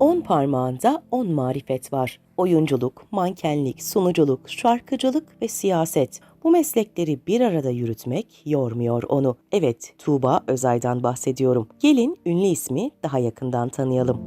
On parmağında on marifet var. Oyunculuk, mankenlik, sunuculuk, şarkıcılık ve siyaset. Bu meslekleri bir arada yürütmek yormuyor onu. Evet, Tuğba Özay'dan bahsediyorum. Gelin ünlü ismi daha yakından tanıyalım.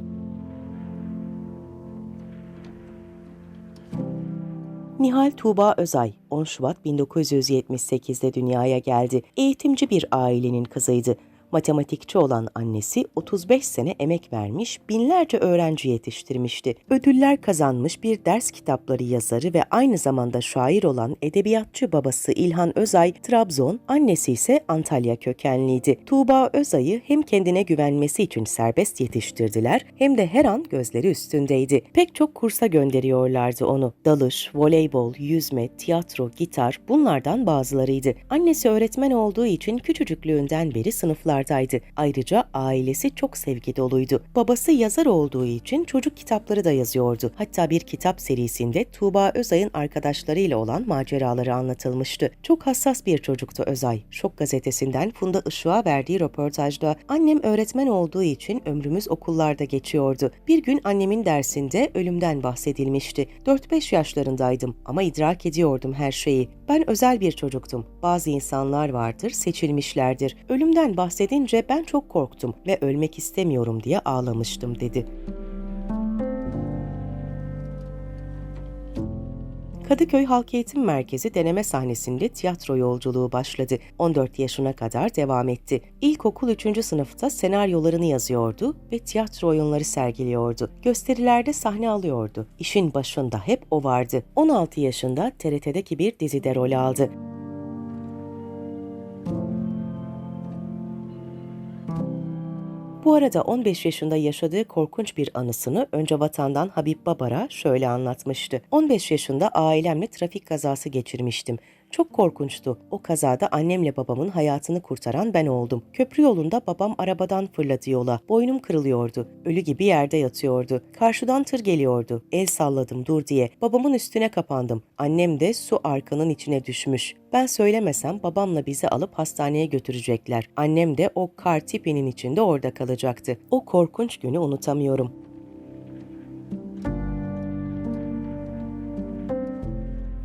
Nihal Tuğba Özay 10 Şubat 1978'de dünyaya geldi. Eğitimci bir ailenin kızıydı. Matematikçi olan annesi 35 sene emek vermiş, binlerce öğrenci yetiştirmişti. Ödüller kazanmış bir ders kitapları yazarı ve aynı zamanda şair olan edebiyatçı babası İlhan Özay Trabzon, annesi ise Antalya kökenliydi. Tuğba Özay'ı hem kendine güvenmesi için serbest yetiştirdiler hem de her an gözleri üstündeydi. Pek çok kursa gönderiyorlardı onu. Dalış, voleybol, yüzme, tiyatro, gitar bunlardan bazılarıydı. Annesi öğretmen olduğu için küçücüklüğünden beri sınıflardaydı. Ayrıca ailesi çok sevgi doluydu. Babası yazar olduğu için çocuk kitapları da yazıyordu. Hatta bir kitap serisinde Tuğba Özay'ın arkadaşlarıyla olan maceraları anlatılmıştı. Çok hassas bir çocuktu Özay. Şok gazetesinden Funda Işık'a verdiği röportajda annem öğretmen olduğu için ömrümüz okullarda geçiyordu. Bir gün annemin dersinde ölümden bahsedilmişti. 4-5 yaşlarındaydım ama idrak ediyordum her şeyi. Ben özel bir çocuktum. Bazı insanlar vardır, seçilmişlerdir. Ölümden bahsedince ben çok korktum ve ölmek istemiyorum diye ağlamıştım dedi. Kadıköy Halk Eğitim Merkezi deneme sahnesinde tiyatro yolculuğu başladı. 14 yaşına kadar devam etti. İlkokul 3. sınıfta senaryolarını yazıyordu ve tiyatro oyunları sergiliyordu. Gösterilerde sahne alıyordu. İşin başında hep o vardı. 16 yaşında TRT'deki bir dizide rol aldı. Bu arada 15 yaşında yaşadığı korkunç bir anısını önce vatandan Habib Babar'a şöyle anlatmıştı. 15 yaşında ailemle trafik kazası geçirmiştim. Çok korkunçtu. O kazada annemle babamın hayatını kurtaran ben oldum. Köprü yolunda babam arabadan fırladı yola. Boynum kırılıyordu. Ölü gibi yerde yatıyordu. Karşıdan tır geliyordu. El salladım dur diye. Babamın üstüne kapandım. Annem de su arkanın içine düşmüş. Ben söylemesem babamla bizi alıp hastaneye götürecekler. Annem de o kar tipinin içinde orada kalacaktı. O korkunç günü unutamıyorum.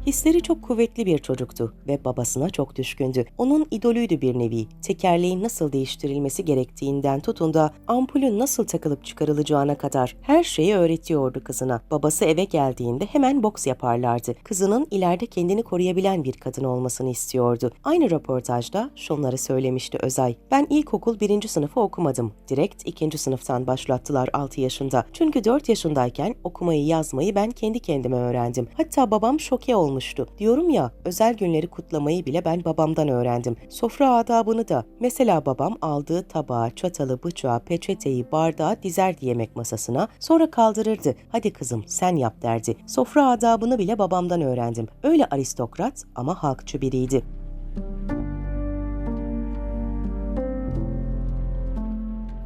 Hisleri çok kuvvetli bir çocuktu ve babasına çok düşkündü. Onun idolüydü bir nevi. Tekerleğin nasıl değiştirilmesi gerektiğinden tutun da ampulün nasıl takılıp çıkarılacağına kadar her şeyi öğretiyordu kızına. Babası eve geldiğinde hemen boks yaparlardı. Kızının ileride kendini koruyabilen bir kadın olmasını istiyordu. Aynı röportajda şunları söylemişti Özay. Ben ilkokul birinci sınıfı okumadım. Direkt ikinci sınıftan başlattılar 6 yaşında. Çünkü 4 yaşındayken okumayı yazmayı ben kendi kendime öğrendim. Hatta babam şoke olmuştu. Diyorum ya özel günleri kutlamayı bile ben babamdan öğrendim. Sofra adabını da. Mesela babam aldığı tabağı, çatalı, bıçağı, peçeteyi, bardağı dizerdi yemek masasına. Sonra kaldırırdı. Hadi kızım sen yap derdi. Sofra adabını bile babamdan öğrendim. Öyle aristokrat ama halkçı biriydi.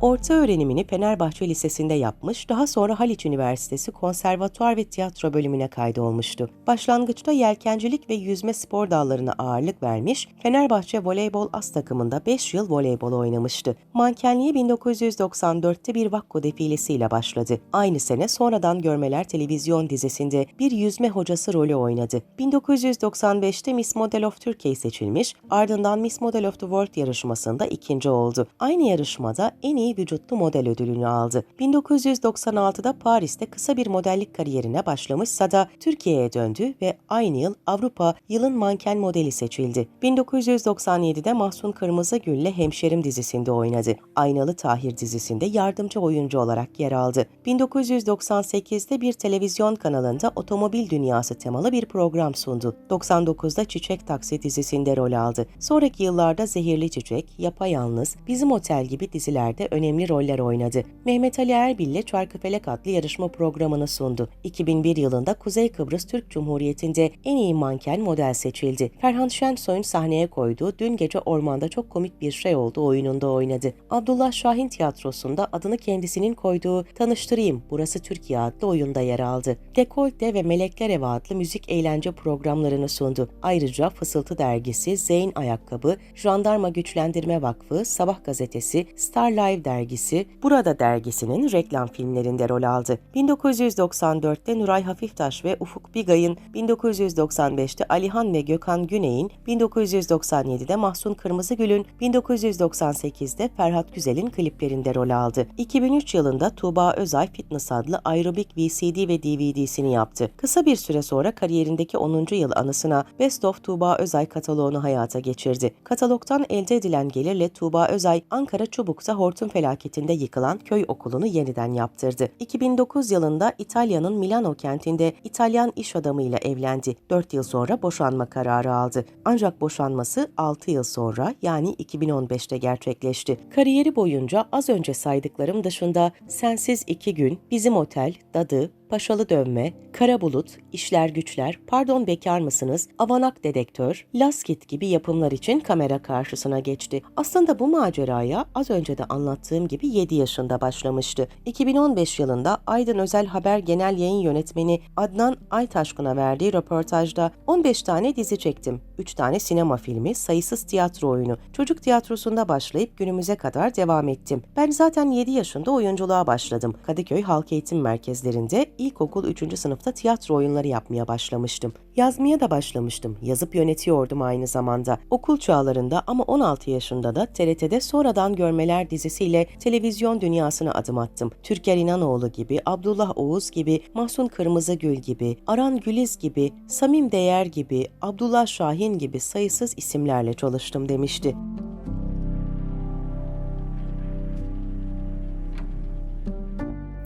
Orta öğrenimini Fenerbahçe Lisesi'nde yapmış, daha sonra Haliç Üniversitesi Konservatuar ve Tiyatro bölümüne kaydolmuştu. Başlangıçta yelkencilik ve yüzme spor dallarına ağırlık vermiş, Fenerbahçe Voleybol As takımında 5 yıl voleybol oynamıştı. Mankenliğe 1994'te bir Vakko defilesiyle başladı. Aynı sene sonradan Görmeler televizyon dizisinde bir yüzme hocası rolü oynadı. 1995'te Miss Model of Turkey seçilmiş, ardından Miss Model of the World yarışmasında ikinci oldu. Aynı yarışmada en iyi vücutlu model ödülünü aldı. 1996'da Paris'te kısa bir modellik kariyerine başlamışsa da Türkiye'ye döndü ve aynı yıl Avrupa Yılın Manken Modeli seçildi. 1997'de Mahsun Kırmızıgül'le Hemşerim dizisinde oynadı. Aynalı Tahir dizisinde yardımcı oyuncu olarak yer aldı. 1998'de bir televizyon kanalında otomobil dünyası temalı bir program sundu. 99'da Çiçek Taksi dizisinde rol aldı. Sonraki yıllarda Zehirli Çiçek, Yapayalnız, Bizim Otel gibi dizilerde önemli roller oynadı. Mehmet Ali Erbil ile Çarkıfelek adlı yarışma programını sundu. 2001 yılında Kuzey Kıbrıs Türk Cumhuriyeti'nde en iyi manken model seçildi. Ferhan Şensoy'un sahneye koyduğu Dün Gece Ormanda Çok Komik Bir Şey Oldu oyununda oynadı. Abdullah Şahin Tiyatrosu'nda adını kendisinin koyduğu Tanıştırayım Burası Türkiye adlı oyunda yer aldı. Dekolte ve Melekler Evi adlı müzik eğlence programlarını sundu. Ayrıca Fısıltı Dergisi, Zeyn Ayakkabı, Jandarma Güçlendirme Vakfı, Sabah Gazetesi, Star Live dergisi, Burada dergisinin reklam filmlerinde rol aldı. 1994'te Nuray Hafiftaş ve Ufuk Bigay'ın, 1995'te Alihan ve Gökhan Güney'in, 1997'de Mahsun Kırmızıgül'ün, 1998'de Ferhat Güzel'in kliplerinde rol aldı. 2003 yılında Tuğba Özay Fitness adlı aerobik VCD ve DVD'sini yaptı. Kısa bir süre sonra kariyerindeki 10. yıl anısına Best of Tuğba Özay kataloğunu hayata geçirdi. Katalogdan elde edilen gelirle Tuğba Özay, Ankara Çubuk'ta hortum felaketinde yıkılan köy okulunu yeniden yaptırdı. 2009 yılında İtalya'nın Milano kentinde İtalyan iş adamıyla evlendi. 4 yıl sonra boşanma kararı aldı. Ancak boşanması 6 yıl sonra yani 2015'te gerçekleşti. Kariyeri boyunca az önce saydıklarım dışında Sensiz İki Gün, Bizim Otel, Dadı, Paşalı Dövme, Kara Bulut, İşler Güçler, Pardon Bekar mısınız, Avanak Dedektör, Laskit gibi yapımlar için kamera karşısına geçti. Aslında bu maceraya az önce de anlattığım gibi 7 yaşında başlamıştı. 2015 yılında Aydın Özel Haber Genel Yayın Yönetmeni Adnan Aytaşkın'a verdiği röportajda 15 tane dizi çektim. 3 tane sinema filmi, sayısız tiyatro oyunu. Çocuk tiyatrosunda başlayıp günümüze kadar devam ettim. Ben zaten 7 yaşında oyunculuğa başladım. Kadıköy Halk Eğitim Merkezlerinde ilkokul 3. sınıfta tiyatro oyunları yapmaya başlamıştım. Yazmaya da başlamıştım. Yazıp yönetiyordum aynı zamanda. Okul çağlarında ama 16 yaşında da TRT'de Sonradan Görmeler dizisiyle televizyon dünyasına adım attım. Türker İnanoğlu gibi, Abdullah Oğuz gibi, Mahsun Kırmızıgül gibi, Aran Güliz gibi, Samim Değer gibi, Abdullah Şahin gibi sayısız isimlerle çalıştım demişti.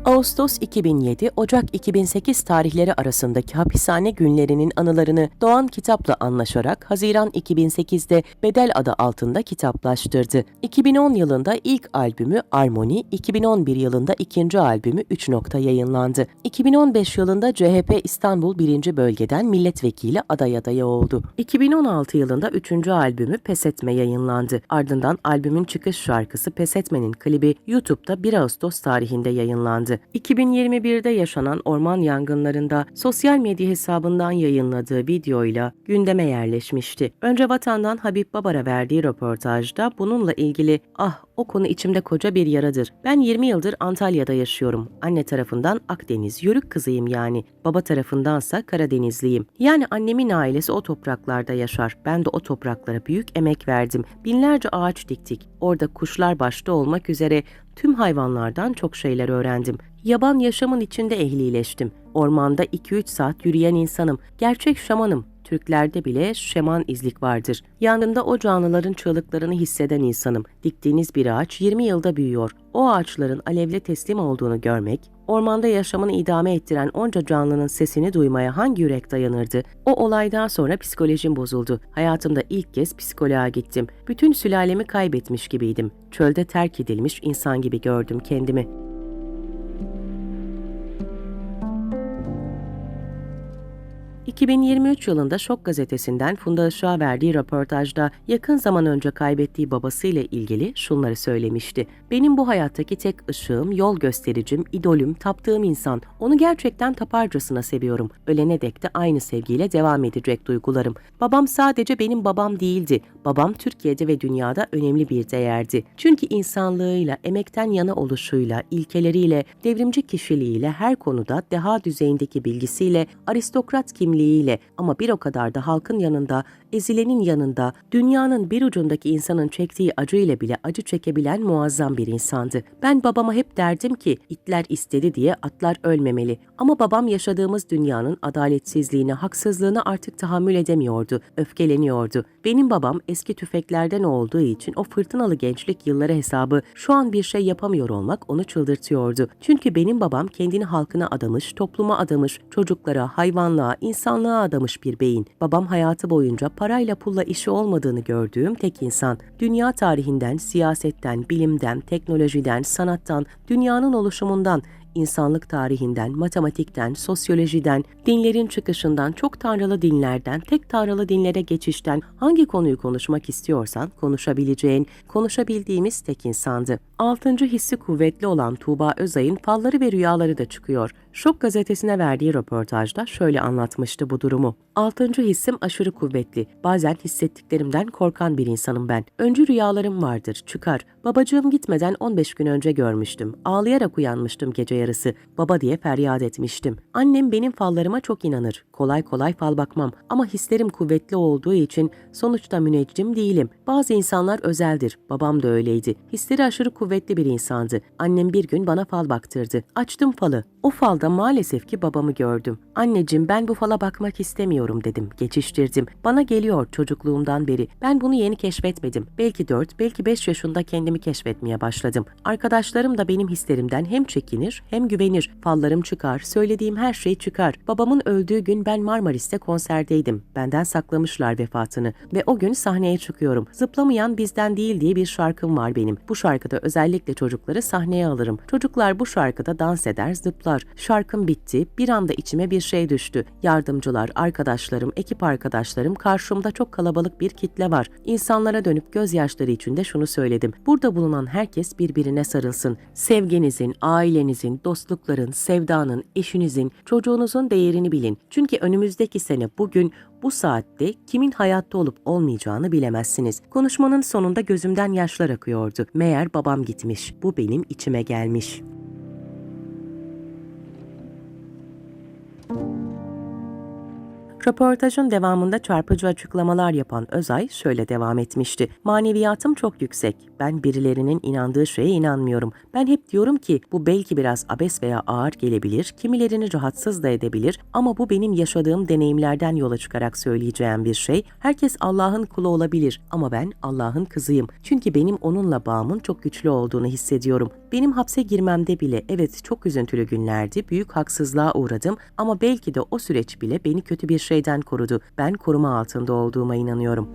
Ağustos 2007, Ocak 2008 tarihleri arasındaki hapishane günlerinin anılarını Doğan Kitap'la anlaşarak Haziran 2008'de Bedel adı altında kitaplaştırdı. 2010 yılında ilk albümü Armoni, 2011 yılında ikinci albümü 3 nokta yayınlandı. 2015 yılında CHP İstanbul 1. Bölgeden milletvekili aday adayı oldu. 2016 yılında 3. albümü Pes Etme yayınlandı. Ardından albümün çıkış şarkısı Pes Etme'nin klibi YouTube'da 1 Ağustos tarihinde yayınlandı. 2021'de yaşanan orman yangınlarında sosyal medya hesabından yayınladığı videoyla gündeme yerleşmişti. Önce vatandan Habib Babar'a verdiği röportajda bununla ilgili ah o konu içimde koca bir yaradır. Ben 20 yıldır Antalya'da yaşıyorum. Anne tarafından Akdeniz, yörük kızıyım yani. Baba tarafındansa Karadenizliyim. Yani annemin ailesi o topraklarda yaşar. Ben de o topraklara büyük emek verdim. Binlerce ağaç diktik. Orada kuşlar başta olmak üzere tüm hayvanlardan çok şeyler öğrendim. Yaban yaşamın içinde ehlileştim. Ormanda 2-3 saat yürüyen insanım. Gerçek şamanım. Türklerde bile şeman izlik vardır. Yanında o canlıların çığlıklarını hisseden insanım. Diktiğiniz bir ağaç 20 yılda büyüyor. O ağaçların alevle teslim olduğunu görmek, ormanda yaşamını idame ettiren onca canlının sesini duymaya hangi yürek dayanırdı? O olaydan sonra psikolojim bozuldu. Hayatımda ilk kez psikoloğa gittim. Bütün sülalemi kaybetmiş gibiydim. Çölde terk edilmiş insan gibi gördüm kendimi. 2023 yılında Şok gazetesinden Funda Işık'a verdiği röportajda yakın zaman önce kaybettiği babasıyla ilgili şunları söylemişti. Benim bu hayattaki tek ışığım, yol göstericim, idolüm, taptığım insan. Onu gerçekten taparcasına seviyorum. Ölene dek de aynı sevgiyle devam edecek duygularım. Babam sadece benim babam değildi. Babam Türkiye'de ve dünyada önemli bir değerdi. Çünkü insanlığıyla, emekten yana oluşuyla, ilkeleriyle, devrimci kişiliğiyle her konuda deha düzeyindeki bilgisiyle, aristokrat kimliği kimliğiyle ama bir o kadar da halkın yanında, ezilenin yanında, dünyanın bir ucundaki insanın çektiği acıyla bile acı çekebilen muazzam bir insandı. Ben babama hep derdim ki itler istedi diye atlar ölmemeli. Ama babam yaşadığımız dünyanın adaletsizliğine, haksızlığına artık tahammül edemiyordu, öfkeleniyordu. Benim babam eski tüfeklerden olduğu için o fırtınalı gençlik yılları hesabı şu an bir şey yapamıyor olmak onu çıldırtıyordu. Çünkü benim babam kendini halkına adamış, topluma adamış, çocuklara, hayvanlığa, insanlığa adamış bir beyin. Babam hayatı boyunca parayla pulla işi olmadığını gördüğüm tek insan. Dünya tarihinden, siyasetten, bilimden, teknolojiden, sanattan, dünyanın oluşumundan, insanlık tarihinden, matematikten, sosyolojiden, dinlerin çıkışından, çok tanrılı dinlerden, tek tanrılı dinlere geçişten hangi konuyu konuşmak istiyorsan konuşabileceğin, konuşabildiğimiz tek insandı. Altıncı hissi kuvvetli olan Tuğba Özay'ın falları ve rüyaları da çıkıyor. Şok gazetesine verdiği röportajda şöyle anlatmıştı bu durumu. Altıncı hissim aşırı kuvvetli. Bazen hissettiklerimden korkan bir insanım ben. Öncü rüyalarım vardır, çıkar. Babacığım gitmeden 15 gün önce görmüştüm. Ağlayarak uyanmıştım gece yarısı. Baba diye feryat etmiştim. Annem benim fallarıma çok inanır. Kolay kolay fal bakmam ama hislerim kuvvetli olduğu için sonuçta müneccim değilim. Bazı insanlar özeldir. Babam da öyleydi. Hisleri aşırı kuvvetli bir insandı. Annem bir gün bana fal baktırdı. Açtım falı. O falda maalesef ki babamı gördüm. Anneciğim ben bu fala bakmak istemiyorum dedim. Geçiştirdim. Bana geliyor çocukluğumdan beri. Ben bunu yeni keşfetmedim. Belki 4, belki 5 yaşında kendimi keşfetmeye başladım. Arkadaşlarım da benim hislerimden hem çekinir hem güvenir. Fallarım çıkar, söylediğim her şey çıkar. Babamın öldüğü gün ben Marmaris'te konserdeydim. Benden saklamışlar vefatını ve o gün sahneye çıkıyorum. Zıplamayan bizden değil diye bir şarkım var benim. Bu şarkıda özellikle çocukları sahneye alırım. Çocuklar bu şarkıda dans eder, zıplar. Şarkım bitti. Bir anda içime bir şey düştü. Yardımcılar, arkadaşlarım, ekip arkadaşlarım karşımda çok kalabalık bir kitle var. İnsanlara dönüp gözyaşları içinde şunu söyledim. Burada bulunan herkes birbirine sarılsın. Sevginizin, ailenizin, dostlukların, sevdanın, eşinizin, çocuğunuzun değerini bilin. Çünkü önümüzdeki sene bugün bu saatte kimin hayatta olup olmayacağını bilemezsiniz. Konuşmanın sonunda gözümden yaşlar akıyordu. Meğer babam gitmiş. Bu benim içime gelmiş. Röportajın devamında çarpıcı açıklamalar yapan Özay şöyle devam etmişti. Maneviyatım çok yüksek. Ben birilerinin inandığı şeye inanmıyorum. Ben hep diyorum ki bu belki biraz abes veya ağır gelebilir, kimilerini rahatsız da edebilir ama bu benim yaşadığım deneyimlerden yola çıkarak söyleyeceğim bir şey. Herkes Allah'ın kulu olabilir ama ben Allah'ın kızıyım. Çünkü benim onunla bağımın çok güçlü olduğunu hissediyorum. Benim hapse girmemde bile evet çok üzüntülü günlerdi, büyük haksızlığa uğradım ama belki de o süreç bile beni kötü bir şeyden korudu. Ben koruma altında olduğuma inanıyorum.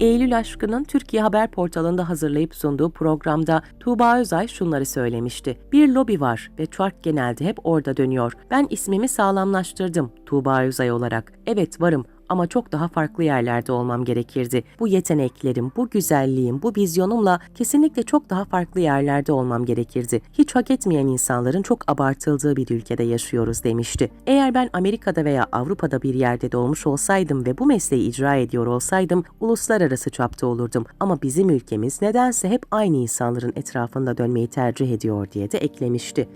Eylül Aşkı'nın Türkiye Haber Portalı'nda hazırlayıp sunduğu programda Tuğba Özay şunları söylemişti. Bir lobi var ve çark genelde hep orada dönüyor. Ben ismimi sağlamlaştırdım Tuğba Özay olarak. Evet varım ama çok daha farklı yerlerde olmam gerekirdi. Bu yeteneklerim, bu güzelliğim, bu vizyonumla kesinlikle çok daha farklı yerlerde olmam gerekirdi. Hiç hak etmeyen insanların çok abartıldığı bir ülkede yaşıyoruz demişti. Eğer ben Amerika'da veya Avrupa'da bir yerde doğmuş olsaydım ve bu mesleği icra ediyor olsaydım uluslararası çapta olurdum. Ama bizim ülkemiz nedense hep aynı insanların etrafında dönmeyi tercih ediyor diye de eklemişti.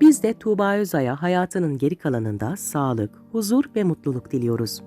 Biz de Tuğba Özay'a hayatının geri kalanında sağlık, huzur ve mutluluk diliyoruz.